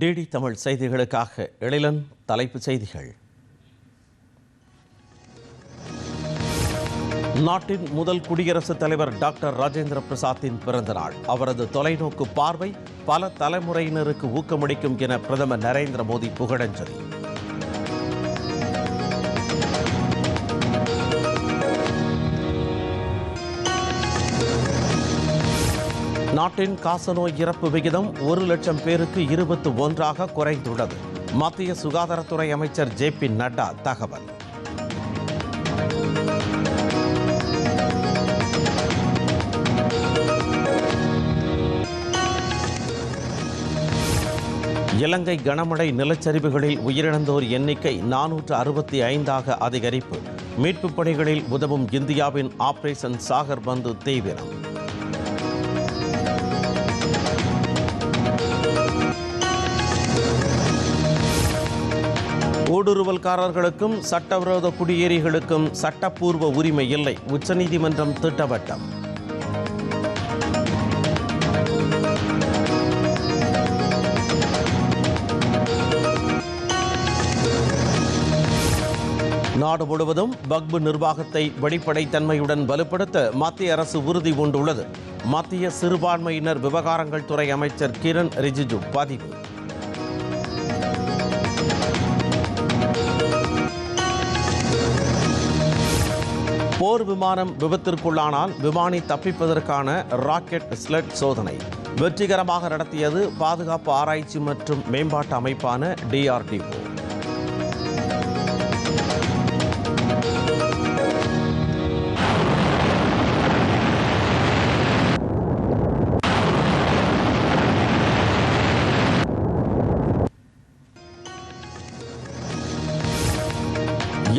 DD Tamil செய்திகளுக்காக எழிலன் தலைப்புச் செய்திகள். நாட்டின் முதல் குடியரசுத் தலைவர் டாக்டர் ராஜேந்திர பிரசாத்தின் பிறந்தநாள். அவரது தொலைநோக்கு பார்வை பல தலைமுறையினருக்கு ஊக்கமளிக்கும் என பிரதமர் நரேந்திர மோடி புகழஞ்சலி. நாட்டின் காசநோய் இறப்பு விகிதம் ஒரு லட்சம் பேருக்கு இருபத்து ஒன்றாக குறைந்துள்ளது. மத்திய சுகாதாரத்துறை அமைச்சர் ஜே பி நட்டா தகவல். இலங்கை கனமழை நிலச்சரிவுகளில் உயிரிழந்தோர் எண்ணிக்கை நானூற்று அறுபத்தி ஐந்தாக அதிகரிப்பு. மீட்புப் பணிகளில் உதவும் இந்தியாவின் ஆபரேஷன் சாகர் பந்து தீவிரம். ஊடுருவல்காரர்களுக்கும் சட்டவிரோத குடியேறிகளுக்கும் சட்டப்பூர்வ உரிமை இல்லை. உச்சநீதிமன்றம் திட்டவட்டம். நாடு முழுவதும் பக்பு நிர்வாகத்தை வெளிப்படைத்தன்மையுடன் வலுப்படுத்த மத்திய அரசு உறுதி பூண்டுள்ளது. மத்திய சிறுபான்மையினர் விவகாரங்கள் துறை அமைச்சர் கிரண் ரிஜிஜு பதிவு. போர் விமானம் விபத்திற்குள்ளானால் விமானி தப்பிப்பதற்கான ராக்கெட் ஸ்லெட் சோதனை. வெற்றிகரமாக நடத்தியது பாதுகாப்பு ஆராய்ச்சி மற்றும் மேம்பாட்டு அமைப்பான டிஆர்டிஓ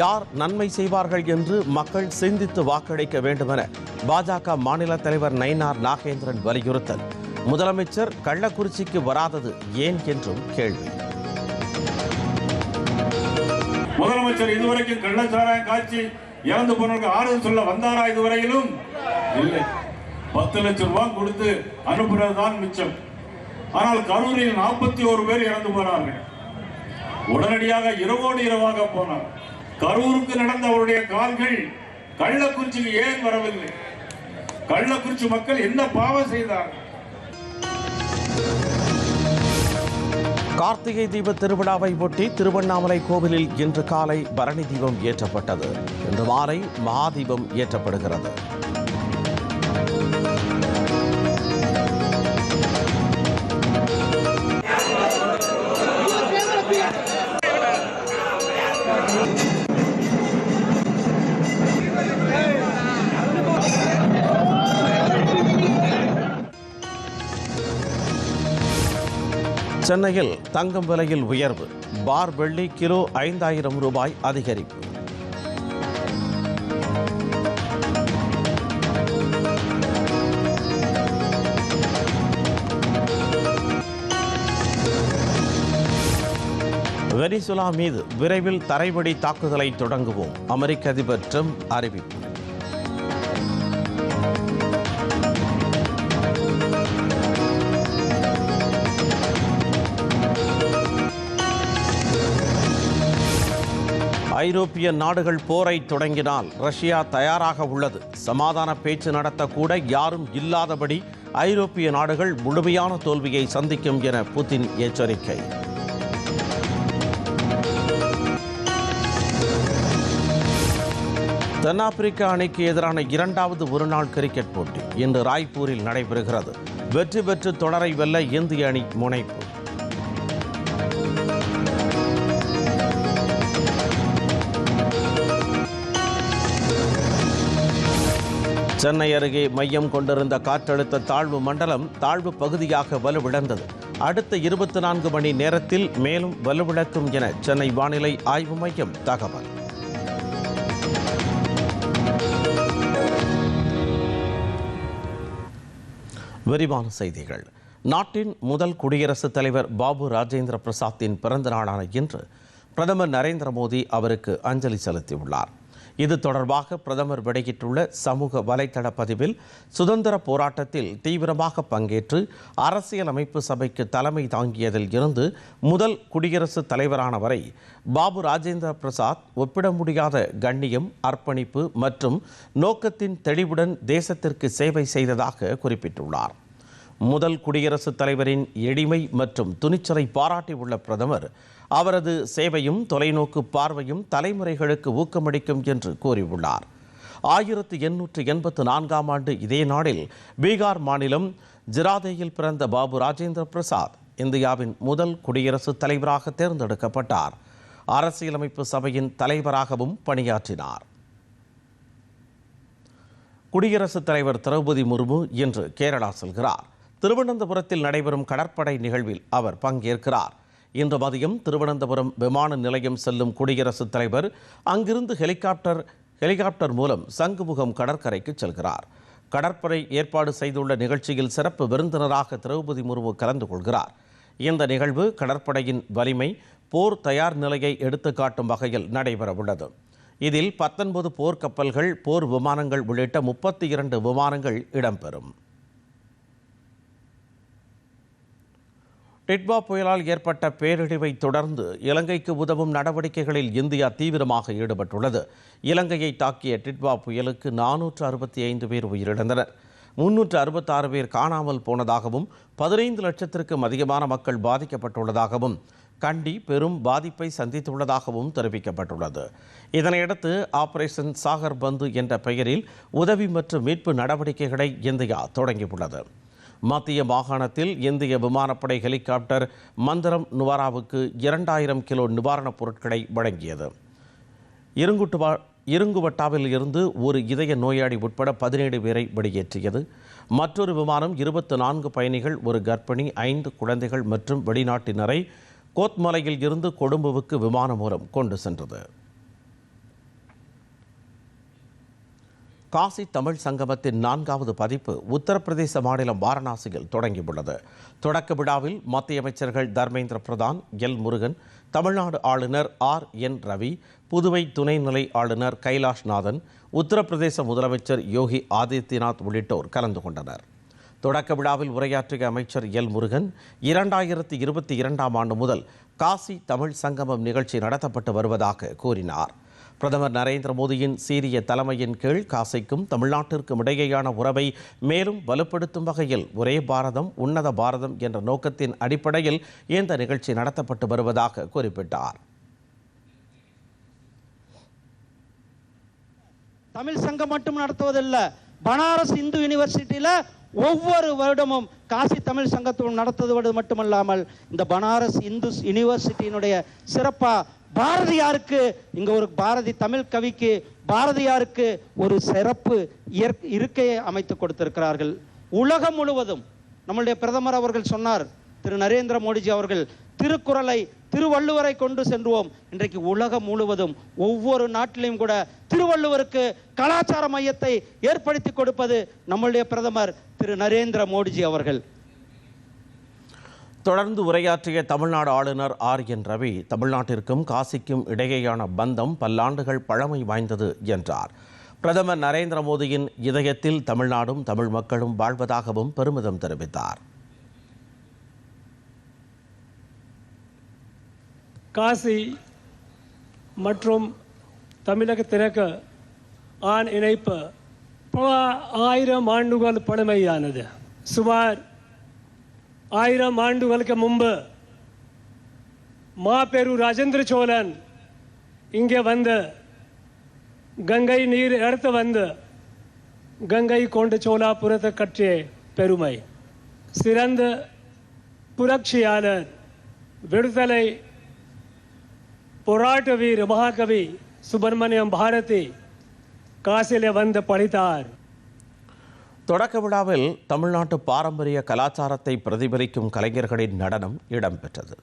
யார் நன்மை செய்வார்கள் என்று மக்கள் சிந்தித்து வாக்களிக்க வேண்டுமென பாஜக மாநில தலைவர் நயினார் நாகேந்திரன் வலியுறுத்தல். முதலமைச்சர் கள்ளக்குறிச்சிக்கு வராதது ஏன் என்றும் கேள்வி. முதலமைச்சர் இதுவரைக்கும் கள்ளச்சாராய காட்சி இறந்து போனவர்கள் ஆறுதல் சொல்ல வந்தாரா இதுவரையிலும்? இல்லை. பத்து லட்சம் ரூபாய் கொடுத்து அனுப்புறதுதான் மிச்சம். ஆனால் கரூரில் நாற்பத்தி ஒரு பேர் இறந்து போனார்கள். உடனடியாக இரவோடு இரவாக போனார் கரூருக்கு நடந்த அவருடைய கால்கள் கள்ளக்குறிச்சிக்கு ஏன் வரவில்லை? கள்ளக்குறிச்சி மக்கள் என்ன பாவம் செய்தார்கள்? கார்த்திகை தீப திருவிழாவை ஒட்டி திருவண்ணாமலை கோவிலில் இன்று காலை பரணி தீபம் ஏற்றப்பட்டது. இன்று மாலை மகாதீபம் ஏற்றப்படுகிறது. சென்னையில் தங்கம் விலையில் உயர்வு. பார் வெள்ளி கிலோ ஐந்தாயிரம் ரூபாய் அதிகரிப்பு. வெனிசுலா மீது விரைவில் தரைவடி தாக்குதலை தொடங்குவோம் அமெரிக்க அதிபர் ட்ரம்ப் அறிவிப்பு. ஐரோப்பிய நாடுகள் போரை தொடங்கினால் ரஷ்யா தயாராக உள்ளது. சமாதான பேச்சு நடத்தக்கூட யாரும் இல்லாதபடி ஐரோப்பிய நாடுகள் முழுமையான தோல்வியை சந்திக்கும் என புதின் எச்சரிக்கை. தென்னாப்பிரிக்க அணிக்கு எதிரான இரண்டாவது ஒருநாள் கிரிக்கெட் போட்டி இன்று ராய்ப்பூரில் நடைபெறுகிறது. வெற்றி பெற்று தொடரை வெல்ல இந்திய அணி முனைப்பு. சென்னை அருகே மையம் கொண்டிருந்த காற்றழுத்த தாழ்வு மண்டலம் தாழ்வு பகுதியாக வலுவிழந்தது. அடுத்த இருபத்தி நான்கு மணி நேரத்தில் மேலும் வலுவிழக்கும் என சென்னை வானிலை ஆய்வு மையம் தகவல். விரிவான செய்திகள். நாட்டின் முதல் குடியரசுத் தலைவர் பாபு ராஜேந்திர பிரசாத்தின் பிறந்த நாளான இன்று பிரதமர் நரேந்திர மோடி அவருக்கு அஞ்சலி செலுத்தியுள்ளார். இது தொடர்பாக பிரதமர் வெளியிட்டுள்ள சமூக வலைதள பதிவில் சுதந்திர போராட்டத்தில் தீவிரமாக பங்கேற்று அரசியலமைப்பு சபைக்கு தலைமை தாங்கியதில் இருந்து முதல் குடியரசுத் தலைவரான வரை பாபு ராஜேந்திர பிரசாத் ஒப்பிட முடியாத கண்ணியம் அர்ப்பணிப்பு மற்றும் நோக்கத்தின் தெளிவுடன் தேசத்திற்கு சேவை செய்ததாக குறிப்பிட்டுள்ளார். முதல் குடியரசுத் தலைவரின் எளிமை மற்றும் துணிச்சலை பாராட்டியுள்ள பிரதமர் அவரது சேவையும் தொலைநோக்கு பார்வையும் தலைமுறைகளுக்கு ஊக்கமளிக்கும் என்று கூறியுள்ளார். ஆயிரத்தி எண்ணூற்று எண்பத்து நான்காம் ஆண்டு இதே நாளில் பீகார் மாநிலம் ஜிராதேயில் பிறந்த பாபு ராஜேந்திர பிரசாத் இந்தியாவின் முதல் குடியரசுத் தலைவராக தேர்ந்தெடுக்கப்பட்டார். அரசியலமைப்பு சபையின் தலைவராகவும் பணியாற்றினார். குடியரசுத் தலைவர் திரௌபதி முர்மு இன்று கேரளா செல்கிறார். திருவனந்தபுரத்தில் நடைபெறும் கடற்படை நிகழ்வில் அவர் பங்கேற்கிறார். இன்று மதியம் திருவனந்தபுரம் விமான நிலையம் செல்லும் குடியரசுத் தலைவர் அங்கிருந்து ஹெலிகாப்டர் ஹெலிகாப்டர் மூலம் சங்குமுகம் கடற்கரைக்கு செல்கிறார். கடற்படை ஏற்பாடு செய்துள்ள நிகழ்ச்சியில் சிறப்பு விருந்தினராக திரௌபதி முர்மு கலந்து கொள்கிறார். இந்த நிகழ்வு கடற்படையின் வலிமை போர் தயார் நிலையை எடுத்துக்காட்டும் வகையில் நடைபெறவுள்ளது. இதில் பத்தொன்பது போர்க்கப்பல்கள் போர் விமானங்கள் உள்ளிட்ட முப்பத்தி இரண்டு விமானங்கள் இடம்பெறும். டிட்வா புயலால் ஏற்பட்ட பேரிடிவை தொடர்ந்து இலங்கைக்கு உதவும் நடவடிக்கைகளில் இந்தியா தீவிரமாக ஈடுபட்டுள்ளது. இலங்கையை தாக்கிய டிட்வா புயலுக்கு நானூற்று அறுபத்தி ஐந்து பேர் உயிரிழந்தனர். முன்னூற்று அறுபத்தாறு பேர் காணாமல் போனதாகவும் பதினைந்து லட்சத்திற்கும் அதிகமான மக்கள் பாதிக்கப்பட்டுள்ளதாகவும் கண்டி பெரும் பாதிப்பை சந்தித்துள்ளதாகவும் தெரிவிக்கப்பட்டுள்ளது. இதனையடுத்து ஆபரேஷன் சாகர் பந்து என்ற பெயரில் உதவி மற்றும் மீட்பு நடவடிக்கைகளை இந்தியா தொடங்கியுள்ளது. மத்திய மாகாணத்தில் இந்திய விமானப்படை ஹெலிகாப்டர் மந்திரம் நுவாராவுக்கு இரண்டாயிரம் கிலோ நிவாரணப் பொருட்களை வழங்கியது. இருங்குட்டுவா இருங்குவட்டாவில் இருந்து ஒரு இதய நோயாளி உட்பட பதினேழு பேரை வெளியேற்றியது. மற்றொரு விமானம் இருபத்தி நான்கு பயணிகள் ஒரு கர்ப்பிணி ஐந்து குழந்தைகள் மற்றும் வெளிநாட்டினரை கோத்மலையில் இருந்து கொழும்புவுக்கு விமானம் மூலம் கொண்டு சென்றது. காசி தமிழ் சங்கமத்தின் நான்காவது பதிப்பு உத்தரப்பிரதேச மாநிலம் வாரணாசியில் தொடங்கியுள்ளது. தொடக்க விழாவில் மத்திய அமைச்சர்கள் தர்மேந்திர பிரதான் எல். முருகன் தமிழ்நாடு ஆளுநர் ஆர். என். ரவி புதுவை துணைநிலை ஆளுநர் கைலாஷ்நாதன் உத்தரப்பிரதேச முதலமைச்சர் யோகி ஆதித்யநாத் உள்ளிட்டோர் கலந்து கொண்டனர். தொடக்க விழாவில் உரையாற்றிய அமைச்சர் எல். முருகன் இரண்டாயிரத்தி இருபத்தி இரண்டாம் ஆண்டு முதல் காசி தமிழ் சங்கமம் நிகழ்ச்சி நடத்தப்பட்டு வருவதாக கூறினார். பிரதமர் நரேந்திர மோடியின் சீரிய தலைமையின் கீழ் காசிக்கும் தமிழ்நாட்டிற்கும் இடையேயான உறவை மேலும் வலுப்படுத்தும் வகையில் ஒரே பாரதம் உன்னத பாரதம் என்ற நோக்கத்தின் அடிப்படையில் இந்த நிகழ்ச்சி நடத்தப்பட்டு வருவதாக குறிப்பிட்டார். தமிழ் சங்கம் மட்டும் நடத்துவதில்ல. பனாரஸ் இந்து யூனிவர்சிட்டியில் ஒவ்வொரு வருடமும் காசி தமிழ் சங்கத்துடன் நடத்துவது மட்டுமல்லாமல் இந்த பனாரஸ் இந்து யூனிவர்சிட்டியினுடைய சிறப்பா பாரதியாருக்கு இங்க ஒரு பாரதி தமிழ் கவிக்கு பாரதியாருக்கு ஒரு சிறப்பு இருக்கையை அமைத்து கொடுத்திருக்கிறார்கள். உலகம் முழுவதும் நம்மளுடைய பிரதமர் அவர்கள் சொன்னார் திரு நரேந்திர மோடிஜி அவர்கள் திருக்குறளை திருவள்ளுவரை கொண்டு சென்றுவோம். இன்றைக்கு உலகம் முழுவதும் ஒவ்வொரு நாட்டிலையும் கூட திருவள்ளுவருக்கு கலாச்சார மையத்தை ஏற்படுத்தி கொடுப்பது நம்மளுடைய பிரதமர் திரு நரேந்திர மோடிஜி அவர்கள். தொடர்ந்து உரையாற்றிய தமிழ்நாடு ஆளுநர் ஆர் என் ரவி தமிழ்நாட்டிற்கும் காசிக்கும் இடையேயான பந்தம் பல்லாண்டுகள் பழமை வாய்ந்தது என்றார். பிரதமர் நரேந்திர மோடியின் இதயத்தில் தமிழ்நாடும் தமிழ் மக்களும் வாழ்வதாகவும் பெருமிதம் தெரிவித்தார். காசி மற்றும் தமிழகத்திற்கு ஆண் இணைப்பு பல ஆயிரம் ஆண்டுகள் பழமையானது. சுமார் ஆயிரம் ஆண்டுகளுக்கு முன்பு மாபெரு ராஜேந்திர சோழன் இங்கே வந்து கங்கை நீர் எடுத்து வந்து கங்கை கொண்டு சோழாபுரத்தை கற்றிய பெருமை. சிறந்த புரட்சியாளர் விடுதலை போராட்ட வீர மகாகவி சுப்பிரமணியம் பாரதி காசிலே வந்து படித்தார் தொடக்க விழாவில் தமிழ்நாட்டு பாரம்பரிய கலாச்சாரத்தை பிரதிபலிக்கும் கலைஞர்களின் நடனம் இடம்பெற்றது.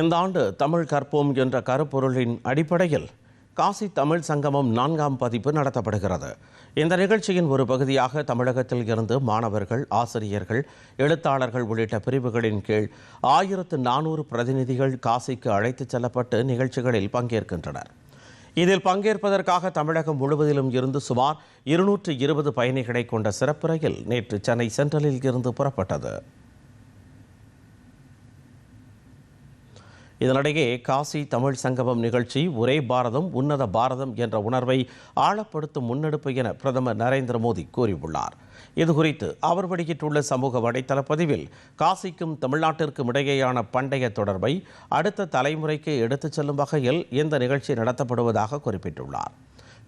இந்த ஆண்டு தமிழ் கற்போம் என்ற கருப்பொருளின் அடிப்படையில் காசி தமிழ் சங்கமம் நான்காம் பதிப்பு நடத்தப்படுகிறது. இந்த நிகழ்ச்சியின் ஒரு பகுதியாக தமிழகத்தில் இருந்து மாணவர்கள் ஆசிரியர்கள் எழுத்தாளர்கள் உள்ளிட்ட பிரிவுகளின் கீழ் ஆயிரத்து நானூறு பிரதிநிதிகள் காசிக்கு அழைத்துச் செல்லப்பட்டு நிகழ்ச்சிகளில் பங்கேற்கின்றனர். இதில் பங்கேற்பதற்காக தமிழகம் முழுவதிலும் இருந்து சுமார் இருநூற்று இருபது பயணிகளை கொண்ட சிறப்பு ரயில் நேற்று சென்னை சென்ட்ரலில் இருந்து புறப்பட்டது. இதனிடையே காசி தமிழ் சங்கமம் நிகழ்ச்சி ஒரே பாரதம் உன்னத பாரதம் என்ற உணர்வை ஆழப்படுத்தும் முன்னெடுப்பு என பிரதமர் நரேந்திர மோடி கூறியுள்ளார். இதுகுறித்து அவர் வெளியிட்டுள்ள சமூக வலைதள பதிவில் காசிக்கும் தமிழ்நாட்டிற்கும் இடையேயான பண்டைய தொடர்பை அடுத்த தலைமுறைக்கு எடுத்துச் செல்லும் வகையில் இந்த நிகழ்ச்சி நடத்தப்படுவதாக குறிப்பிட்டுள்ளார்.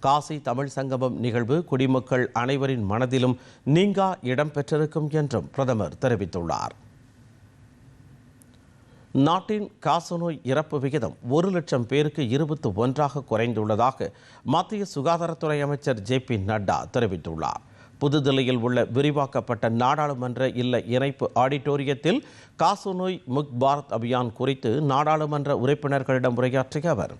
காசி தமிழ் சங்கமம் நிகழ்வு குடிமக்கள் அனைவரின் மனதிலும் நீங்கா இடம் பெற்றிருக்கும் என்றும் பிரதமர் தெரிவித்துள்ளார். நாட்டின் காசநோய் இறப்பு விகிதம் ஒரு லட்சம் பேருக்கு இருபத்து ஒன்றாக குறைந்துள்ளதாக மத்திய சுகாதாரத்துறை அமைச்சர் ஜே பி நட்டா தெரிவித்துள்ளார். புதுதில்லியில் உள்ள விரிவாக்கப்பட்ட நாடாளுமன்ற இல்ல இணைப்பு ஆடிட்டோரியத்தில் காசநோய் முக் பாரத் அபியான் குறித்து நாடாளுமன்ற உறுப்பினர்களிடம் உரையாற்றிய அவர்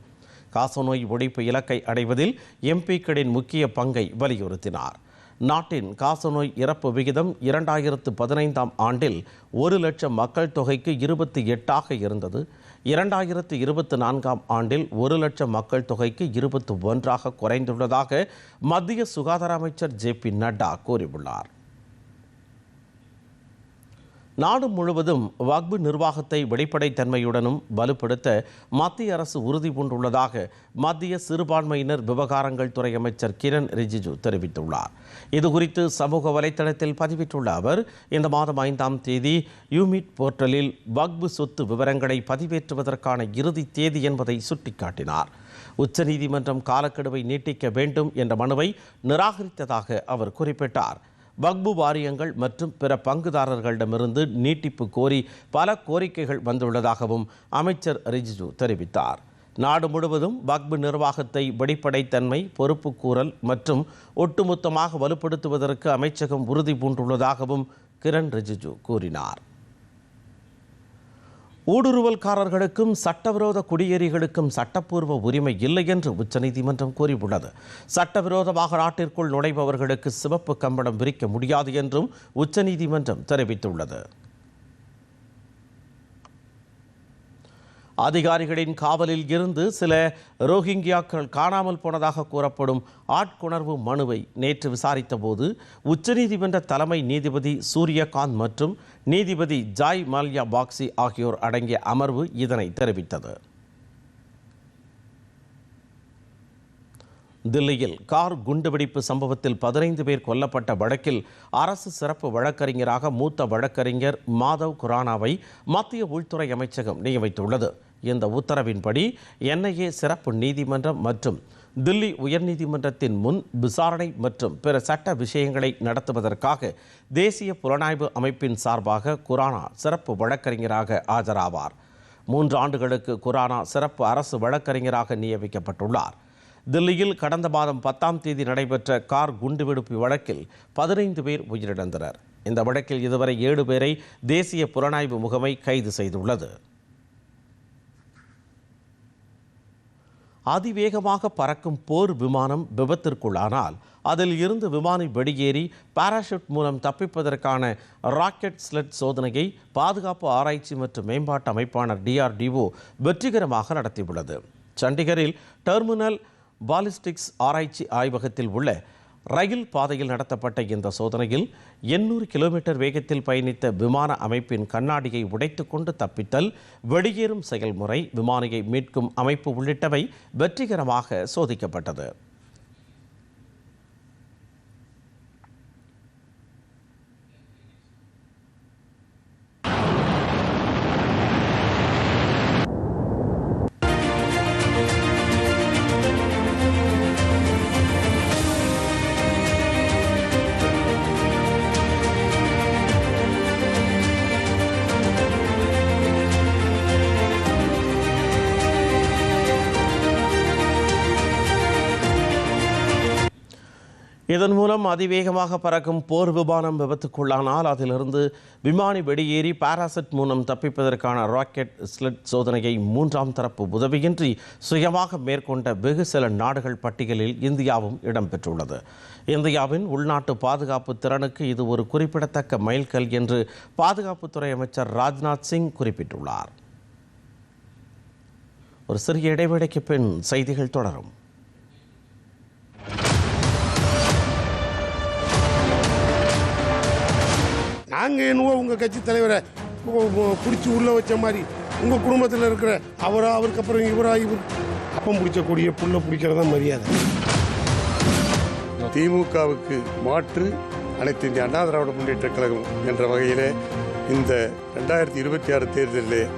காசநோய் ஒழிப்பு இலக்கை அடைவதில் எம்பிக்களின் முக்கிய பங்கை வலியுறுத்தினார். நாட்டின் காசநோய் இறப்பு விகிதம் இரண்டாயிரத்து பதினைந்தாம் ஆண்டில் ஒரு லட்சம் மக்கள் தொகைக்கு இருபத்தி எட்டாக இருந்தது. இரண்டாயிரத்து இருபத்தி நான்காம் ஆண்டில் ஒரு லட்சம் மக்கள் தொகைக்கு இருபத்தி ஒன்றாக குறைந்துள்ளதாக மத்திய சுகாதார அமைச்சர் ஜே பி நட்டா கூறியுள்ளார். நாடு முழுவதும் வக்பு நிர்வாகத்தை வெளிப்படைத்தன்மையுடனும் வலுப்படுத்த மத்திய அரசு உறுதி பூண்டுள்ளதாக மத்திய சிறுபான்மையினர் விவகாரங்கள் துறை அமைச்சர் கிரண் ரிஜிஜு தெரிவித்துள்ளார். இதுகுறித்து சமூக வலைதளத்தில் பதிவிட்டுள்ள அவர் இந்த மாதம் ஐந்தாம் தேதி யூமிட் போர்ட்டலில் வக்பு சொத்து விவரங்களை பதிவேற்றுவதற்கான இறுதி தேதி என்பதை சுட்டிக்காட்டினார். உச்சநீதிமன்றம் காலக்கெடுவை நீட்டிக்க வேண்டும் என்ற மனுவை நிராகரித்ததாக அவர் குறிப்பிட்டார். வக்பு வாரியங்கள் மற்றும் பிற பங்குதாரர்களிடமிருந்து நீட்டிப்பு கோரி பல கோரிக்கைகள் வந்துள்ளதாகவும் அமைச்சர் ரிஜிஜு தெரிவித்தார். நாடு முழுவதும் வக்பு நிர்வாகத்தை வெளிப்படைத்தன்மை பொறுப்புக்கூறல் மற்றும் ஒட்டுமொத்தமாக வலுப்படுத்துவதற்கு அமைச்சகம் உறுதி பூண்டுள்ளதாகவும் கிரண் ரிஜிஜு கூறினார். ஊடுருவல்காரர்களுக்கும் சட்டவிரோத குடியேறிகளுக்கும் சட்டப்பூர்வ உரிமை இல்லை என்று உச்சநீதிமன்றம் கூறியுள்ளது. சட்டவிரோதமாக நாட்டிற்குள் நுழைபவர்களுக்கு சிவப்பு கம்பளம் விரிக்க முடியாது என்றும் உச்சநீதிமன்றம் தெரிவித்துள்ளது. அதிகாரிகளின் காவலில் இருந்து சில ரோஹிங்கியாக்கள் காணாமல் போனதாக கூறப்படும் ஆட்கொணர்வு மனுவை நேற்று விசாரித்தபோது உச்சநீதிமன்ற தலைமை நீதிபதி சூரியகாந்த் மற்றும் நீதிபதி ஜாய் மால்யா பாக்ஸி ஆகியோர் அடங்கிய அமர்வு இதனை தெரிவித்தது. தில்லியில் கார் குண்டுவெடிப்பு சம்பவத்தில் பதினைந்து பேர் கொல்லப்பட்ட வழக்கில் அரசு சிறப்பு வழக்கறிஞராக மூத்த வழக்கறிஞர் மாதவ் குரானாவை மத்திய உள்துறை அமைச்சகம் நியமித்துள்ளது. இந்த உத்தரவின்படி என்ஐஏ சிறப்பு நீதிமன்றம் மற்றும் தில்லி உயர்நீதிமன்றத்தின் முன் விசாரணை மற்றும் பிற சட்ட விஷயங்களை நடத்துவதற்காக தேசிய புலனாய்வு அமைப்பின் சார்பாக குரானா சிறப்பு வழக்கறிஞராக ஆஜராவார். மூன்று ஆண்டுகளுக்கு குரானா சிறப்பு அரசு வழக்கறிஞராக நியமிக்கப்பட்டுள்ளார். தில்லியில் கடந்த மாதம் பத்தாம் தேதி நடைபெற்ற கார் குண்டுவெடிப்பு வழக்கில் பதினைந்து பேர் உயிரிழந்தனர். இந்த வழக்கில் இதுவரை ஏழு பேரை தேசிய புலனாய்வு முகமை கைது செய்துள்ளது. அதிவேகமாக பறக்கும் போர் விமானம் விபத்திற்குள்ளானால் அதில் இருந்து விமானி வெடியேறி பாராஷூட் மூலம் தப்பிப்பதற்கான ராக்கெட் ஸ்லெட் சோதனையை பாதுகாப்பு ஆராய்ச்சி மற்றும் மேம்பாட்டு அமைப்பான டிஆர்டிஓ வெற்றிகரமாக நடத்தியுள்ளது. சண்டிகரில் டெர்மினல் பாலிஸ்டிக்ஸ் ஆராய்ச்சி ஆய்வகத்தில் உள்ள ரயில் பாதையில் நடத்தப்பட்ட இந்த சோதனையில் எண்ணூறு கிலோமீட்டர் வேகத்தில் பயணித்த விமான அமைப்பின் கண்ணாடியை உடைத்துக்கொண்டு தப்பித்தல் வெளியேறும் செயல்முறை விமானியை மீட்கும் அமைப்பு உள்ளிட்டவை வெற்றிகரமாக சோதிக்கப்பட்டது. இதன் மூலம் அதிவேகமாக பறக்கும் போர் விமானம் விபத்துக்குள்ளானால் அதிலிருந்து விமானி வெளியேறி பாராசெட் மூலம் தப்பிப்பதற்கான ராக்கெட் ஸ்லெட் சோதனையை மூன்றாம் தரப்பு உதவியின்றி சுயமாக மேற்கொண்ட வெகு சில நாடுகள் பட்டியலில் இந்தியாவும் இடம்பெற்றுள்ளது. இந்தியாவின் உள்நாட்டு பாதுகாப்பு திறனுக்கு இது ஒரு குறிப்பிடத்தக்க மைல்கல் என்று பாதுகாப்புத்துறை அமைச்சர் ராஜ்நாத் சிங் குறிப்பிட்டுள்ளார். ஒரு சிறிய இடைவேளைக்கு பின் செய்திகள் தொடரும். நாங்கள் என்னவோ உங்கள் கட்சி தலைவரை பிடிச்சி உள்ளே வச்ச மாதிரி உங்கள் குடும்பத்தில் இருக்கிற அவரா அவருக்கு அப்புறம் இவரா இவர். அப்பம் பிடிச்ச கொடியை புல்ல பிடிக்கிறதா மரியாதை. திமுகவுக்கு மாற்று அனைத்து இந்திய அண்ணா திராவிட முன்னேற்ற கழகம் என்ற வகையில் இந்த ரெண்டாயிரத்தி இருபத்தி ஆறு தேர்தலில்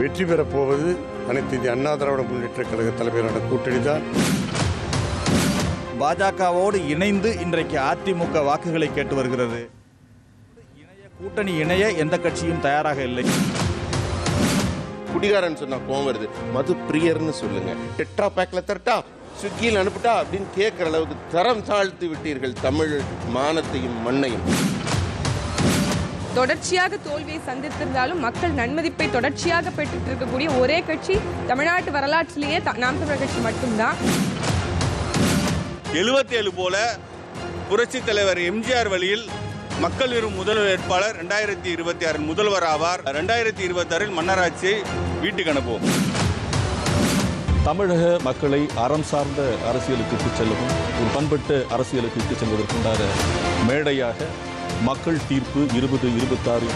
வெற்றி பெறப் போவது அனைத்து இந்திய அண்ணா திராவிட முன்னேற்ற கழக தலைமையிலான கூட்டணி தான். பாஜகவோடு இணைந்து இன்றைக்கு அதிமுக வாக்குகளை கேட்டு வருகிறது. கூட்டணி இணைய எந்த கட்சியும் தயாராக இல்லை. குடிகாரன் சொன்னா கோவம் வருது. மது பிரியர்னு சொல்லுங்க. டெட்ரா பேக்ல தரட்டா ஸ்விக்கியில் அனுப்பிட்டா அப்படின்னு கேட்கிற அளவுக்கு தரம் தாழ்த்தி விட்டீர்கள் தமிழ் மானத்தையும் மண்ணையும். தொடர்ச்சியாக தோல்வியை சந்தித்திருந்தாலும் மக்கள் நன்மதிப்பை தொடர்ச்சியாக பெற்றுட்டு இருக்கக்கூடிய ஒரே கட்சி தமிழ்நாட்டு வரலாற்றிலேயே த- நாம் தமிழர் கட்சி மட்டும்தான். எழுபத்தி ஏழு போல புரட்சி தலைவர் எம்ஜிஆர் வழியில் மக்கள் விரும் முதல் வேட்பாளர் ரெண்டாயிரத்தி இருபத்தி ஆறில் முதல்வர் ஆவார். ரெண்டாயிரத்தி இருபத்தி ஆறில் மன்னராட்சியை வீட்டுக்கு அனுப்புவோம். தமிழக மக்களை அறம் சார்ந்த அரசியலுக்கு இட்டுச் செல்லவும் ஒரு பண்பட்ட அரசியலுக்கு இட்டுச் செல்வதற்குண்டான மேடையாக மக்கள் தீர்ப்பு இருபது இருபத்தாறு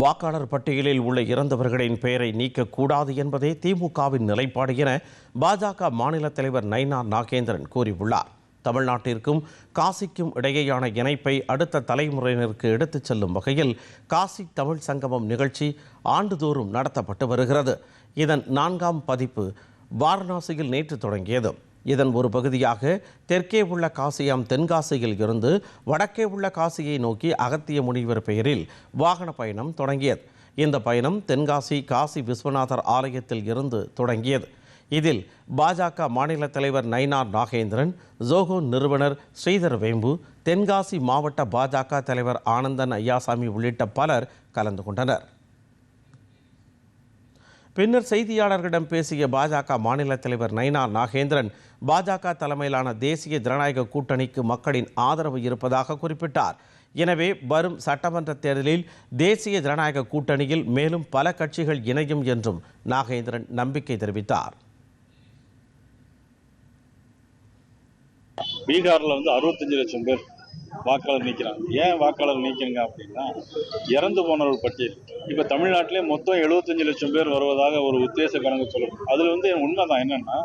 வாக்காளர் பட்டியலில் உள்ள இறந்தவர்களின் பெயரை நீக்கக்கூடாது என்பதே திமுகவின் நிலைப்பாடு என பாஜக மாநில தலைவர் நைனா நாகேந்திரன் கூறியுள்ளார். தமிழ்நாட்டிற்கும் காசிக்கும் இடையேயான இணைப்பை அடுத்த தலைமுறையினருக்கு எடுத்துச் செல்லும் வகையில் காசி தமிழ் சங்கமம் நிகழ்ச்சி ஆண்டுதோறும் நடத்தப்பட்டு வருகிறது. இதன் நான்காம் பதிப்பு வாரணாசியில் நேற்று தொடங்கியது இதன் ஒரு பகுதியாக தெற்கே உள்ள காசியாம் தென்காசியில் இருந்து வடக்கே உள்ள காசியை நோக்கி அகத்திய முனிவர் பெயரில் வாகன பயணம் தொடங்கியது. இந்த பயணம் தென்காசி காசி விஸ்வநாதர் ஆலயத்தில் இருந்து தொடங்கியது. இதில் பாஜக மாநில தலைவர் நயினார் நாகேந்திரன் ஜோகோ நிறுவனர் ஸ்ரீதர் வேம்பு தென்காசி மாவட்ட பாஜக தலைவர் ஆனந்தன் ஐயாசாமி உள்ளிட்ட பலர் கலந்து கொண்டனர். பின்னர் செய்தியாளர்களிடம் பேசிய பாஜக மாநில தலைவர் நைனா நாகேந்திரன் பாஜக தலைமையிலான தேசிய ஜனநாயக கூட்டணிக்கு மக்களின் ஆதரவு இருப்பதாக குறிப்பிட்டார். எனவே வரும் சட்டமன்ற தேர்தலில் தேசிய ஜனநாயக கூட்டணியில் மேலும் பல கட்சிகள் இணையும் என்றும் நாகேந்திரன் நம்பிக்கை தெரிவித்தார். பீகார்ல வந்து அறுபத்தஞ்சு லட்சம் பேர் வாக்காளர் நீக்கிறாங்க. ஏன் வாக்காளர் நீக்கிறீங்க அப்படின்னா இறந்து போனவர்கள் பட்டியல். இப்ப தமிழ்நாட்டிலே மொத்தம் 75 லட்சம் பேர் வருவதாக ஒரு உத்தேச கணக்கு சொல்லணும் அதுல வந்து உண்மைதான் என்னன்னா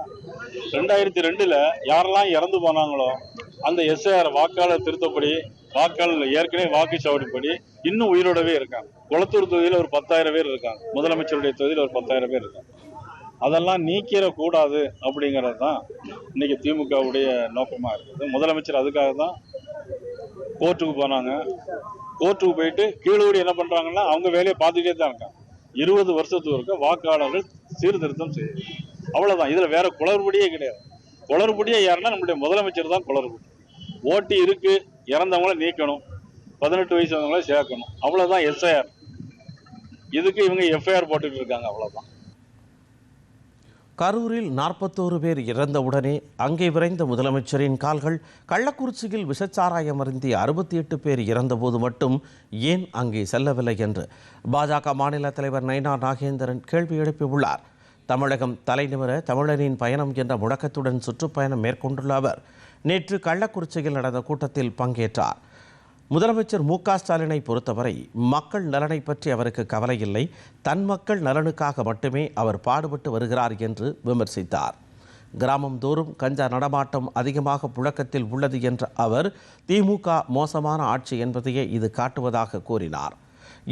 ரெண்டாயிரத்தி ரெண்டுல யாரெல்லாம் இறந்து போனாங்களோ அந்த எஸ்ஐஆர் வாக்காளர் திருத்தப்படி வாக்காளர் ஏற்கனவே வாக்குச்சாவடிப்படி இன்னும் உயிரோடவே இருக்காங்க. குளத்தூர் தொகுதியில ஒரு பத்தாயிரம் பேர் இருக்காங்க. முதலமைச்சருடைய தொகுதியில் ஒரு பத்தாயிரம் பேர் இருக்காங்க. அதெல்லாம் நீக்கிடக்கூடாது அப்படிங்கிறது தான் இன்றைக்கி திமுகவுடைய நோக்கமாக இருக்குது. முதலமைச்சர் அதுக்காக தான் கோர்ட்டுக்கு போனாங்க. கோர்ட்டுக்கு போயிட்டு கீழூடி என்ன பண்ணுறாங்கன்னா அவங்க வேலையை பார்த்துட்டே தான் இருக்காங்க. இருபது வருஷத்துக்கு இருக்க வாக்காளர்கள் சீர்திருத்தம் செய்யும் அவ்வளோதான் இதில் வேற குளறுபடியே கிடையாது. குளறுபடியே யாருன்னா நம்முடைய முதலமைச்சர் தான் குளறுபடி. ஓட்டு இருக்கு இறந்தவங்கள நீக்கணும். பதினெட்டு வயசு வந்தவங்கள சேர்க்கணும். அவ்வளோதான் எஸ்ஐஆர். இதுக்கு இவங்க எஃப்ஐஆர் போட்டுக்கிட்டு இருக்காங்க அவ்வளோதான் கரூரில் நாற்பத்தோரு பேர் இறந்தவுடனே அங்கே விரைந்த முதலமைச்சரின் கால்கள் கள்ளக்குறிச்சியில் விஷச்சாராயம் அருந்தி அறுபத்தி எட்டு பேர் இறந்தபோது மட்டும் ஏன் அங்கே செல்லவில்லை என்று பாஜக மாநில தலைவர் நைனா நாகேந்திரன் கேள்வி எழுப்பியுள்ளார். தமிழகம் தலைநிமிர தமிழனின் பயணம் என்ற முழக்கத்துடன் சுற்றுப்பயணம் மேற்கொண்டுள்ள அவர் நேற்று கள்ளக்குறிச்சியில் நடந்த கூட்டத்தில் பங்கேற்றார். முதலமைச்சர் மு க ஸ்டாலினை பொறுத்தவரை மக்கள் நலனை பற்றி அவருக்கு கவலை இல்லை. தன் மக்கள் நலனுக்காக மட்டுமே அவர் பாடுபட்டு வருகிறார் என்று விமர்சித்தார். கிராமம் தோறும் கஞ்சா நடமாட்டம் அதிகமாக புழக்கத்தில் உள்ளது என்ற அவர் திமுக மோசமான ஆட்சி என்பதையே இது காட்டுவதாக கூறினார்.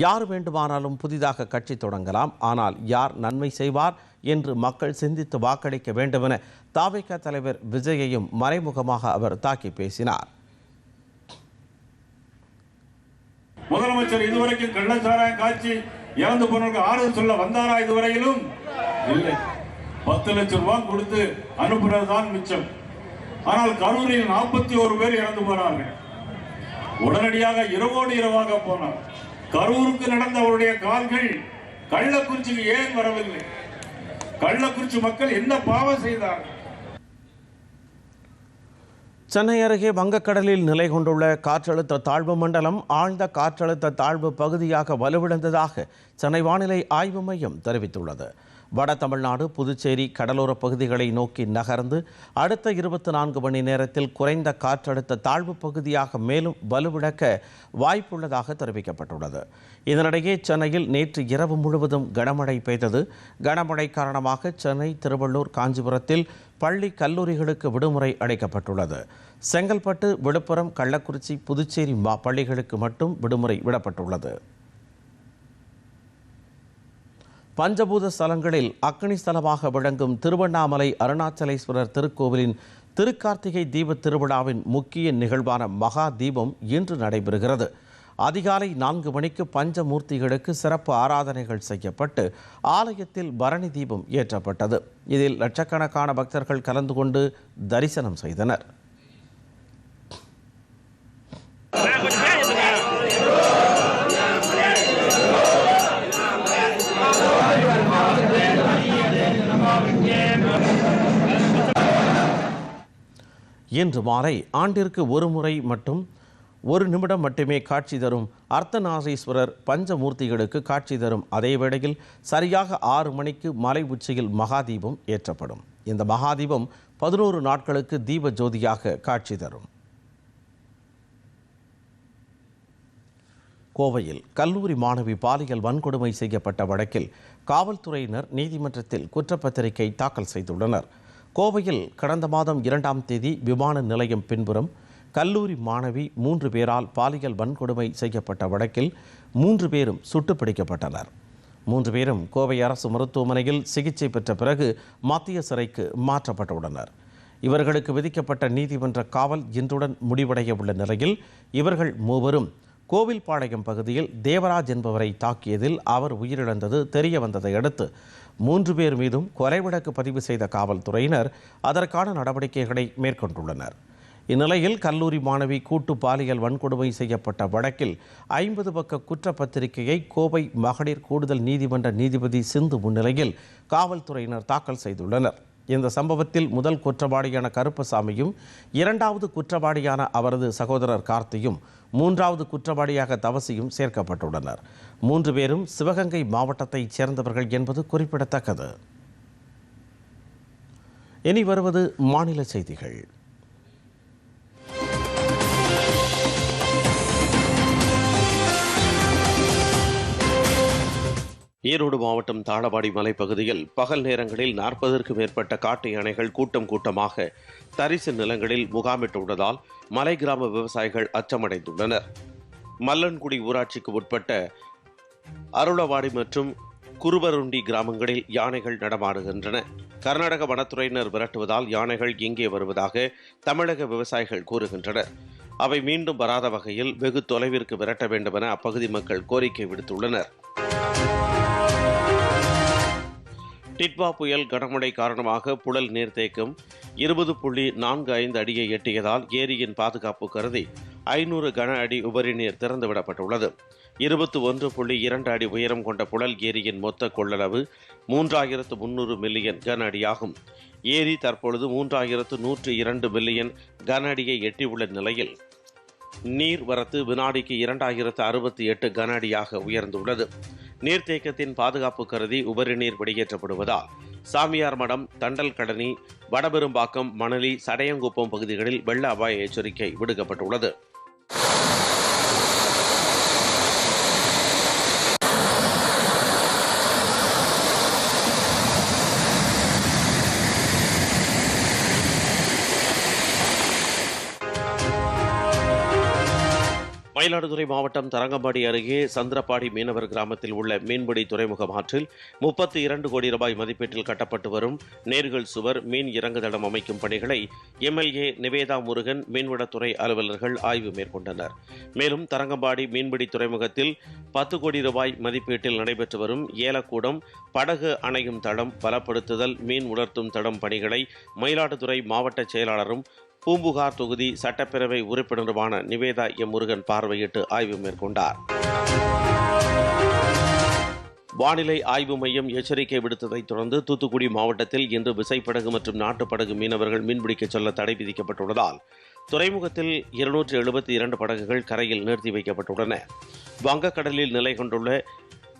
யார் வேண்டுமானாலும் புதிதாக கட்சி தொடங்கலாம். ஆனால் யார் நன்மை செய்வார் என்று மக்கள் சிந்தித்து வாக்களிக்க வேண்டுமென தாவேக தலைவர் விஜயையும் மறைமுகமாக அவர் தாக்கி பேசினார். முதலமைச்சர் இதுவரைக்கும் கள்ளச்சாராயம் காய்ச்சி இறந்து போனவர்களுக்கு ஆறுதல் சொல்ல வந்தாரா இதுவரையிலும்? இல்லை. பத்து லட்சம் ரூபாய் கொடுத்து அனுப்புறதுதான் மிச்சம். ஆனால் கரூரில் நாற்பத்தி ஒரு பேர் இறந்து போனார்கள். உடனடியாக இரவோடு இரவாக போனார். கரூருக்கு நடந்த அவருடைய கால்கள் கள்ளக்குறிச்சிக்கு ஏன் வரவில்லை? கள்ளக்குறிச்சி மக்கள் என்ன பாவம் செய்தார்கள்? சென்னை அருகே வங்கக்கடலில் நிலை கொண்டுள்ள காற்றழுத்த தாழ்வு மண்டலம் ஆழ்ந்த காற்றழுத்த தாழ்வு பகுதியாக வலுவிழந்ததாக சென்னை வானிலை ஆய்வு மையம் தெரிவித்துள்ளது. வட தமிழ்நாடு புதுச்சேரி கடலோர பகுதிகளை நோக்கி நகர்ந்து அடுத்த இருபத்தி நான்கு மணி நேரத்தில் குறைந்த காற்றழுத்த தாழ்வு பகுதியாக மேலும் வலுவிழக்க வாய்ப்புள்ளதாக தெரிவிக்கப்பட்டுள்ளது. இதனிடையே சென்னையில் நேற்று இரவு முழுவதும் கனமழை பெய்தது. கனமழை காரணமாக சென்னை திருவள்ளூர் காஞ்சிபுரத்தில் பள்ளி கல்லூரிகளுக்கு விடுமுறை அளிக்கப்பட்டுள்ளது. செங்கல்பட்டு விழுப்புரம் கள்ளக்குறிச்சி புதுச்சேரி மா பள்ளிகளுக்கு மட்டும் விடுமுறை விடப்பட்டுள்ளது. பஞ்சபூத ஸ்தலங்களில் அக்னி ஸ்தலமாக விளங்கும் திருவண்ணாமலை அருணாச்சலேஸ்வரர் திருக்கோவிலின் திருக்கார்த்திகை தீப திருவிழாவின் முக்கிய நிகழ்வான மகா தீபம் இன்று நடைபெறுகிறது. அதிகாலை நான்கு மணிக்கு பஞ்சமூர்த்திகளுக்கு சிறப்பு ஆராதனைகள் செய்யப்பட்டு ஆலயத்தில் பரணி தீபம் ஏற்றப்பட்டது. இதில் லட்சக்கணக்கான பக்தர்கள் கலந்து கொண்டு தரிசனம் செய்தனர். இன்று மாலை ஆண்டிற்கு ஒரு முறை மட்டும் ஒரு நிமிடம் மட்டுமே காட்சி தரும் அர்த்தநாசீஸ்வரர் பஞ்சமூர்த்திகளுக்கு காட்சி தரும் அதே வேளையில் சரியாக ஆறு மணிக்கு மலை உச்சியில் மகாதீபம் ஏற்றப்படும். இந்த மகாதீபம் பதினோரு நாட்களுக்கு தீப ஜோதியாக காட்சி தரும். கோவையில் கல்லூரி மாணவி பாலியல் வன்கொடுமை செய்யப்பட்ட வழக்கில் காவல்துறையினர் நீதிமன்றத்தில் குற்றப்பத்திரிகை தாக்கல் செய்துள்ளனர். கோவையில் கடந்த மாதம் இரண்டாம் தேதி விமான நிலையம் பின்புறம் கல்லூரி மாணவி மூன்று பேரால் பாலியல் வன்கொடுமை செய்யப்பட்ட வழக்கில் மூன்று பேரும் சுட்டுப்பிடிக்கப்பட்டனர். மூன்று பேரும் கோவை அரசு மருத்துவமனையில் சிகிச்சை பெற்ற பிறகு மத்திய சிறைக்கு மாற்றப்பட்டுள்ளனர். இவர்களுக்கு விதிக்கப்பட்ட நீதிமன்ற காவல் இன்றுடன் முடிவடைய உள்ள நிலையில் இவர்கள் மூவரும் கோவில்பாளையம் பகுதியில் தேவராஜ் என்பவரை தாக்கியதில் அவர் உயிரிழந்தது தெரிய வந்ததை அடுத்து மூன்று பேர் மீதும் கொலை வழக்கு பதிவு செய்த காவல்துறையினர் அதற்கான நடவடிக்கைகளை மேற்கொண்டுள்ளனர். இந்நிலையில் கல்லூரி மாணவி கூட்டு பாலியல் வன்கொடுமை செய்யப்பட்ட வழக்கில் ஐம்பது பக்க குற்றப்பத்திரிகையை கோவை மகளிர் கூடுதல் நீதிமன்ற நீதிபதி சிந்து முன்னிலையில் காவல்துறையினர் தாக்கல் செய்துள்ளனர். இந்த சம்பவத்தில் முதல் குற்றவாளியான கருப்பசாமியும் இரண்டாவது குற்றவாளியான அவரது சகோதரர் கார்த்தியும் மூன்றாவது குற்றவாளியாக தவசியும் சேர்க்கப்பட்டுள்ளனர். மூன்று பேரும் சிவகங்கை மாவட்டத்தைச் சேர்ந்தவர்கள் என்பது குறிப்பிடத்தக்கது. இனி வருவது மாநில செய்திகள். ஈரோடு மாவட்டம் தாளவாடி மலைப்பகுதியில் பகல் நேரங்களில் நாற்பதற்கும் மேற்பட்ட காட்டு யானைகள் கூட்டம் கூட்டமாக தரிசு நிலங்களில் முகாமிட்டுள்ளதால் மலை கிராம விவசாயிகள் அச்சமடைந்துள்ளனர். மல்லன்குடி ஊராட்சிக்கு உட்பட்ட அருளவாடி மற்றும் குருவருண்டி கிராமங்களில் யானைகள் நடமாடுகின்றன. கர்நாடக வனத்துறையினர் விரட்டுவதால் யானைகள் இங்கே வருவதாக தமிழக விவசாயிகள் கூறுகின்றனர். அவை மீண்டும் வராத வகையில் வெகு தொலைவிற்கு விரட்ட வேண்டுமென அப்பகுதி மக்கள் கோரிக்கை விடுத்துள்ளனர். டிட்வா புயல் கனமழை காரணமாக புழல் நீர்த்தேக்கம் இருபது புள்ளி நான்கு ஐந்து அடியை எட்டியதால் ஏரியின் பாதுகாப்பு கருதி ஐநூறு கன அடி உபரி நீர் திறந்துவிடப்பட்டுள்ளது. இருபத்தி ஒன்று புள்ளி இரண்டு அடி உயரம் கொண்ட புழல் ஏரியின் மொத்த கொள்ளளவு மூன்றாயிரத்து முன்னூறு மில்லியன் கன அடியாகும். ஏரி தற்பொழுது மூன்றாயிரத்து நூற்று இரண்டு மில்லியன் கன அடியை எட்டியுள்ள நிலையில். நீர் வரத்து வினாடிக்கு இரண்டாயிரத்து அறுபத்தி எட்டு கன அடியாக உயர்ந்துள்ளது. நீர்த்தேக்கத்தின் பாதுகாப்பு கருதி உபரி நீர் வெளியேற்றப்படுவதால் சாமியார் மடம் தண்டல் கடனி வடபெரும்பாக்கம் மணலி சடையங்குப்பம் பகுதிகளில் வெள்ள அபாய எச்சரிக்கை விடுக்கப்பட்டுள்ளது. மயிலாடுதுறை மாவட்டம் தரங்கம்பாடி அருகே சந்திரப்பாடி மீனவர் கிராமத்தில் உள்ள மீன்பிடி துறைமுகம் ஆற்றில் முப்பத்தி இரண்டு கோடி ரூபாய் மதிப்பீட்டில் கட்டப்பட்டு வரும் நேர்கள் சுவர் மீன் இறங்குதளம் அமைக்கும் பணிகளை எம்எல்ஏ நிவேதா முருகன் மீன்வளத்துறை அலுவலர்கள் ஆய்வு மேற்கொண்டனர். மேலும் தரங்கம்பாடி மீன்பிடி துறைமுகத்தில் பத்து கோடி ரூபாய் மதிப்பீட்டில் நடைபெற்று வரும் ஏலக்கூடம் படகு அணையும் தடம் பலப்படுத்துதல் மீன் உலர்த்தும் தடம் பணிகளை மயிலாடுதுறை மாவட்ட செயலாளரும் பூம்புகார் தொகுதி சட்டப்பேரவை உறுப்பினருமான நிவேதா எம் முருகன் பார்வையிட்டு ஆய்வு மேற்கொண்டார். வானிலை ஆய்வு மையம் எச்சரிக்கை விடுத்ததைத் தொடர்ந்து தூத்துக்குடி மாவட்டத்தில் இன்று விசைப்படகு மற்றும் நாட்டுப்படகு மீனவர்கள் மீன்பிடிக்கச் செல்ல தடை விதிக்கப்பட்டுள்ளதால் துறைமுகத்தில் இருநூற்றி எழுபத்தி இரண்டு படகுகள் கரையில் நிறுத்தி வைக்கப்பட்டுள்ளன. வங்கக்கடலில் நிலை கொண்டுள்ள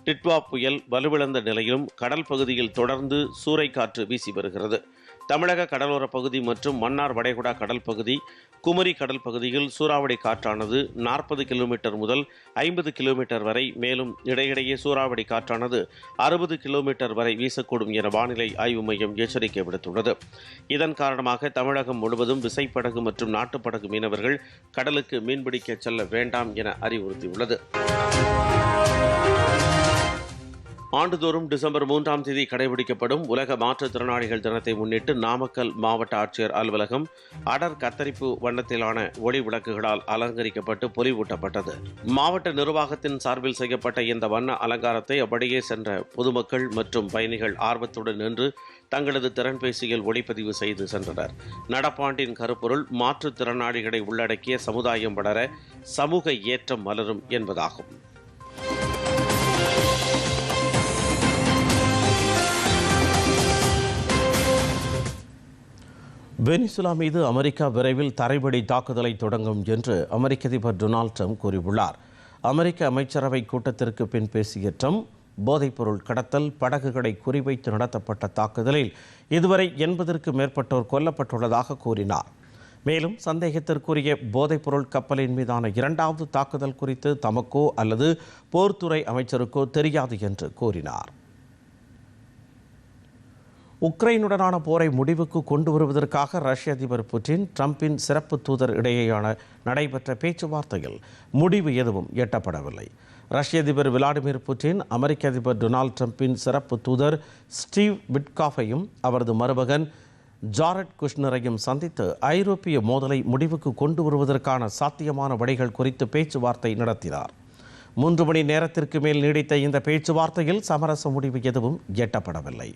டிட்வா புயல் வலுவிழந்த நிலையிலும் கடல் பகுதியில் தொடர்ந்து சூறைக்காற்று வீசி வருகிறது. தமிழக கடலோர பகுதி மற்றும் மன்னார் வடைகுடா கடல் பகுதி குமரி கடல் பகுதியில் சூறாவளி காற்றானது நாற்பது கிலோமீட்டர் முதல் ஐம்பது கிலோமீட்டர் வரை மேலும் இடையிடையே சூறாவளி காற்றானது அறுபது கிலோமீட்டர் வரை வீசக்கூடும் என வானிலை ஆய்வு மையம் எச்சரிக்கை விடுத்துள்ளது. இதன் காரணமாக தமிழகம் முழுவதும் விசைப்படகு மற்றும் நாட்டுப்படகு மீனவர்கள் கடலுக்கு மீன்பிடிக்க செல்ல வேண்டாம் என அறிவுறுத்தியுள்ளது. ஆண்டுதோறும் டிசம்பர் மூன்றாம் தேதி கடைபிடிக்கப்படும் உலக மாற்றுத்திறனாளிகள் தினத்தை முன்னிட்டு நாமக்கல் மாவட்ட ஆட்சியர் அலுவலகம் அடர் கத்தரிப்பு வண்ணத்திலான ஒளி விளக்குகளால் அலங்கரிக்கப்பட்டு பொலிவூட்டப்பட்டது. மாவட்ட நிர்வாகத்தின் சார்பில் செய்யப்பட்ட இந்த வண்ண அலங்காரத்தை அப்படியே சென்ற பொதுமக்கள் மற்றும் பயணிகள் ஆர்வத்துடன் நின்று தங்களது திறன்பேசியில் ஒளிப்பதிவு செய்து சென்றனர். நடப்பாண்டின் கருப்பொருள் மாற்றுத்திறனாளிகளை உள்ளடக்கிய சமுதாயம் வளர சமூக ஏற்றம் மலரும் என்பதாகும். வெனிசுலா மீது அமெரிக்கா விரைவில் தரைபடி தாக்குதலை தொடங்கும் என்று அமெரிக்க அதிபர் டொனால்ட் ட்ரம்ப் கூறியுள்ளார். அமெரிக்க அமைச்சரவை கூட்டத்திற்கு பின் பேசிய ட்ரம்ப் போதைப்பொருள் கடத்தல் படகுகளை குறிவைத்து நடத்தப்பட்ட தாக்குதலில் இதுவரை எண்பதற்கு மேற்பட்டோர் கொல்லப்பட்டுள்ளதாக கூறினார். மேலும் சந்தேகத்திற்குரிய போதைப்பொருள் கப்பலின் மீதான இரண்டாவது தாக்குதல் குறித்து தமக்கோ அல்லது போர்த்துறை அமைச்சருக்கோ தெரியாது என்று கூறினார். உக்ரைனுடனான போரை முடிவுக்கு கொண்டு வருவதற்காக ரஷ்ய அதிபர் புட்டின் ட்ரம்பின் சிறப்பு தூதர் இடையேயான நடைபெற்ற பேச்சுவார்த்தையில் முடிவு எதுவும் எட்டப்படவில்லை. ரஷ்ய அதிபர் விளாடிமிர் புட்டின் அமெரிக்க அதிபர் டொனால்ட் ட்ரம்பின் சிறப்பு தூதர் ஸ்டீவ் விட்காஃபையும் அவரது மருமகன் ஜாரட் குஷ்னரையும் சந்தித்து ஐரோப்பிய மோதலை முடிவுக்கு கொண்டு வருவதற்கான சாத்தியமான வழிகள் குறித்து பேச்சுவார்த்தை நடத்தினார். மூன்று மணி நேரத்திற்கு மேல் நீடித்த இந்த பேச்சுவார்த்தையில் சமரச முடிவு எதுவும் எட்டப்படவில்லை.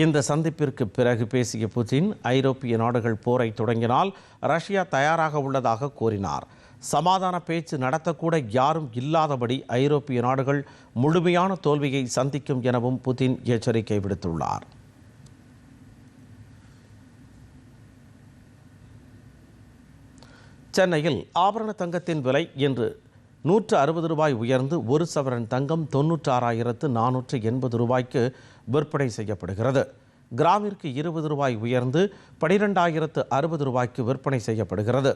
இந்த சந்திப்பிற்கு பிறகு பேசிய புதின் ஐரோப்பிய நாடுகள் போரை தொடங்கினால் ரஷ்யா தயாராக உள்ளதாக கூறினார். சமாதான பேச்சு நடத்தக்கூட யாரும் இல்லாதபடி ஐரோப்பிய நாடுகள் முழுமையான தோல்வியை சந்திக்கும் எனவும் புதின் எச்சரிக்கை விடுத்துள்ளார். சென்னையில் ஆபரண தங்கத்தின் விலை இன்று நூற்று அறுபது ரூபாய் உயர்ந்து ஒரு சவரன் தங்கம் தொன்னூற்று ஆறாயிரத்து நானூற்று எண்பது ரூபாய்க்கு விற்பனை செய்யப்படுகிறது. கிராமிற்கு இருபது ரூபாய் உயர்ந்து பனிரெண்டாயிரத்து அறுபது ரூபாய்க்கு விற்பனை செய்யப்படுகிறது.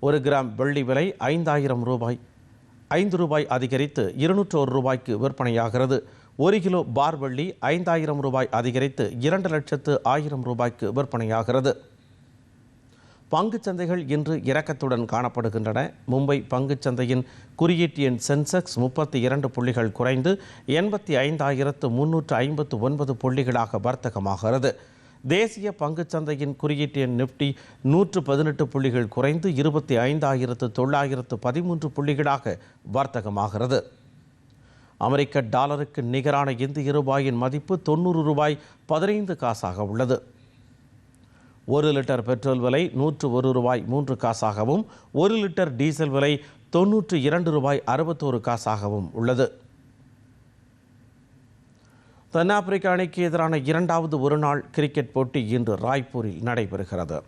ஒரு கிராம் வெள்ளி விலை ஐந்தாயிரம் ரூபாய். ஐந்து ரூபாய் அதிகரித்து இருநூற்று ஒரு ரூபாய்க்கு விற்பனையாகிறது. ஒரு கிலோ பார் வெள்ளி ஐந்தாயிரம் ரூபாய் அதிகரித்து இரண்டு லட்சத்து ஆயிரம் ரூபாய்க்கு விற்பனையாகிறது. பங்குச் சந்தைகள் இன்று இறக்கத்துடன் காணப்படுகின்றன. மும்பை பங்குச் சந்தையின் குறியீட்டு எண் சென்செக்ஸ் முப்பத்தி இரண்டு புள்ளிகள் குறைந்து எண்பத்தி ஐந்தாயிரத்து முன்னூற்று ஐம்பத்து ஒன்பது புள்ளிகளாக வர்த்தகமாகிறது. தேசிய பங்குச் சந்தையின் குறியீட்டு எண் நிப்டி நூற்று பதினெட்டு புள்ளிகள் குறைந்து இருபத்தி ஐந்தாயிரத்து தொள்ளாயிரத்து பதிமூன்று புள்ளிகளாக வர்த்தகமாகிறது. அமெரிக்க டாலருக்கு நிகரான இந்திய ரூபாயின் மதிப்பு தொண்ணூறு ரூபாய் பதினைந்து காசாக உள்ளது. ஒரு லிட்டர் பெட்ரோல் விலை நூற்று ஒரு ரூபாய் மூன்று காசாகவும் ஒரு லிட்டர் டீசல் விலை தொன்னூற்று இரண்டு ரூபாய் அறுபத்தோரு காசாகவும் உள்ளது. தென்னாப்பிரிக்க அணிக்கு எதிரான இரண்டாவது ஒருநாள் கிரிக்கெட் போட்டி இன்று ராய்ப்பூரில் நடைபெறுகிறது.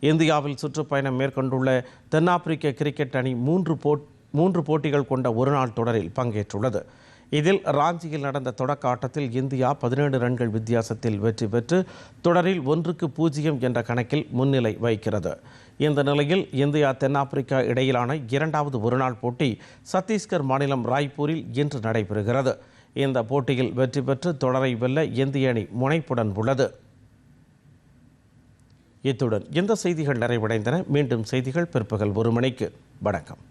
இந்தியாவில் சுற்றுப்பயணம் மேற்கொண்டுள்ள தென்னாப்பிரிக்க கிரிக்கெட் அணி மூன்று போட் மூன்று போட்டிகள் கொண்ட ஒருநாள் தொடரில் பங்கேற்றுள்ளது. இதில் ராஞ்சியில் நடந்த தொடக்க ஆட்டத்தில் இந்தியா பதினேழு ரன்கள் வித்தியாசத்தில் வெற்றி பெற்று தொடரில் ஒன்றுக்கு பூஜ்ஜியம் என்ற கணக்கில் முன்னிலை வைக்கிறது இந்த நிலையில் இந்தியா தென்னாப்பிரிக்கா இடையிலான இரண்டாவது ஒருநாள் போட்டி சத்தீஸ்கர் மாநிலம் ராய்ப்பூரில் இன்று நடைபெறுகிறது. இந்த போட்டியில் வெற்றி பெற்று தொடரை வெல்ல இந்திய அணி முனைப்புடன் உள்ளது. இத்துடன் இந்த செய்திகள் நிறைவடைந்தன. மீண்டும் செய்திகள் பிற்பகல் ஒரு மணிக்கு. வணக்கம்.